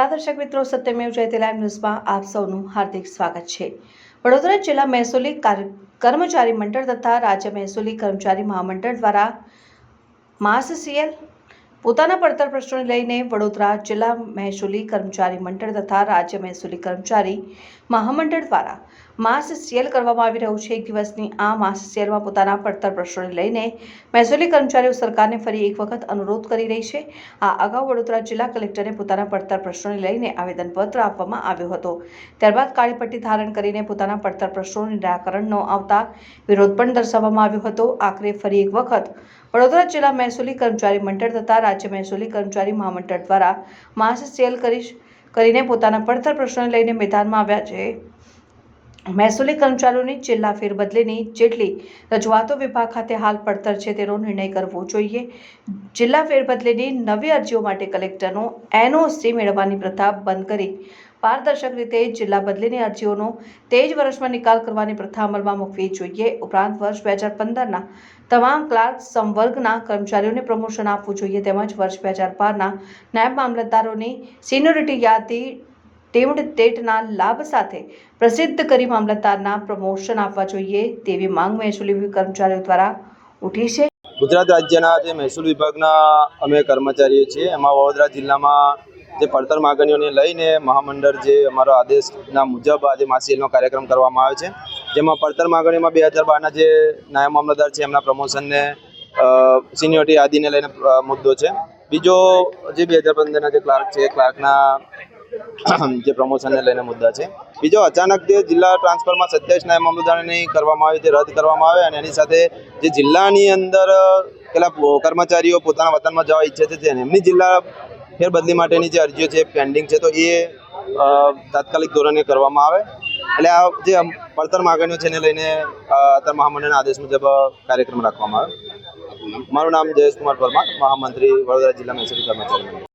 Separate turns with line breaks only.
નમસ્કાર દર્શક મિત્રો, સત્યમેવ જયતે લાઈવ ન્યૂઝમાં આપ સૌનું હાર્દિક સ્વાગત છે. વડોદરા જિલ્લા મહેસૂલી કર્મચારી મંડળ તથા રાજ્ય મહેસૂલી કર્મચારી મહામંડળ દ્વારા માસ સીએલ પોતાના પડતર પ્રશ્નોને લઈને વડોદરા જિલ્લા મહેસૂલી કર્મચારી મંડળ તથા રાજ્ય મહેસૂલી કર્મચારી મહામંડળ દ્વારા માસ સેલ કરવામાં આવી રહ્યું છે. એક દિવસની આ માસ સેલમાં પોતાના પડતર પ્રશ્નોને લઈને મહેસૂલી કર્મચારીઓ સરકારને ફરી એક વખત અનુરોધ કરી રહી છે. આ અગાઉ વડોદરા જિલ્લા કલેક્ટરને પોતાના પડતર પ્રશ્નોને લઈને આવેદનપત્ર આપવામાં આવ્યો હતો. ત્યારબાદ કાળી પટ્ટી ધારણ કરીને પોતાના પડતર પ્રશ્નોનું નિરાકરણ ન આવતા વિરોધ પણ દર્શાવવામાં આવ્યો હતો. આખરે ફરી એક વખત વડોદરા જિલ્લા મહેસૂલી કર્મચારી મંડળ તથા રાજ્ય મહેસૂલી કર્મચારી મહામંડળ દ્વારા માસ સેલ કરી કરીને પોતાના પડતર પ્રશ્નોને લઈને મેદાનમાં આવ્યા છે. મહેસૂલી કર્મચારીઓની જિલ્લા ફેરબદલીની જેટલી રજૂઆતો વિભાગ ખાતે હાલ પડતર છે તેનો નિર્ણય કરવો જોઈએ. જિલ્લા ફેરબદલીની નવી અરજીઓ માટે કલેક્ટરનો એનઓસી મેળવવાની પ્રથા બંધ કરી પારદર્શક રીતે જિલ્લા બદલીની અરજીઓનો તે જ વર્ષમાં નિકાલ કરવાની પ્રથા અમલમાં મૂકવી જોઈએ. ઉપરાંત વર્ષ બે હજાર પંદરના તમામ ક્લાર્ક સંવર્ગના કર્મચારીઓને પ્રમોશન આપવું જોઈએ તેમજ વર્ષ બે હજાર બારના નાયબ મામલતદારોની સિનિયોરિટી યાદી, ટીમ્ડ ટેટના લાભ સાથે પ્રસિદ્ધ કરી મામલતદારના પ્રમોશન આપવા જોઈએ તેવી માંગ મહેસૂલી કર્મચારીઓ દ્વારા ઉઠી છે.
ગુજરાત રાજ્યના જે મહેસૂલ વિભાગના અમે કર્મચારીઓ છીએ, એમાં વડોદરા જિલ્લામાં જે પડતર માગણીઓને લઈને મહામંડળ જે અમારો આદેશના મુજબ આજે માસીએલનો કાર્યક્રમ કરવામાં આવે છે. જેમાં પડતર માગણીઓમાં બે હજાર બારના જે નાયબ મામલતદાર છે, એમના પ્રમોશનને સિનિયોરિટી આદિને લઈને મુદ્દો છે. બીજો જે બે હજાર પંદરના જે ક્લાર્ક છે ક્લાર્કના જે પ્રમોશનને લઈને મુદ્દા છે. બીજો અચાનક જે જિલ્લા ટ્રાન્સફરમાં સત્યાવીસ નાયબ મામલતદારની કરવામાં આવી, તે રદ કરવામાં આવે અને એની સાથે જે જિલ્લાની અંદર પેલા કર્મચારીઓ પોતાના વતનમાં જવા ઈચ્છે છે તેને એમની જિલ્લા ફેરબદલી માટેની જે અરજીઓ છે પેન્ડિંગ છે, તો એ તાત્કાલિક ધોરણે કરવામાં આવે. એટલે આ જે પડતર માગણીઓ છે એને લઈને અત્યારે મહામંડળના આદેશ મુજબ કાર્યક્રમ રાખવામાં આવે. મારું નામ જયેશ કુમાર પરમાર, મહામંત્રી વડોદરા જિલ્લા મહેસૂલી કર્મચારી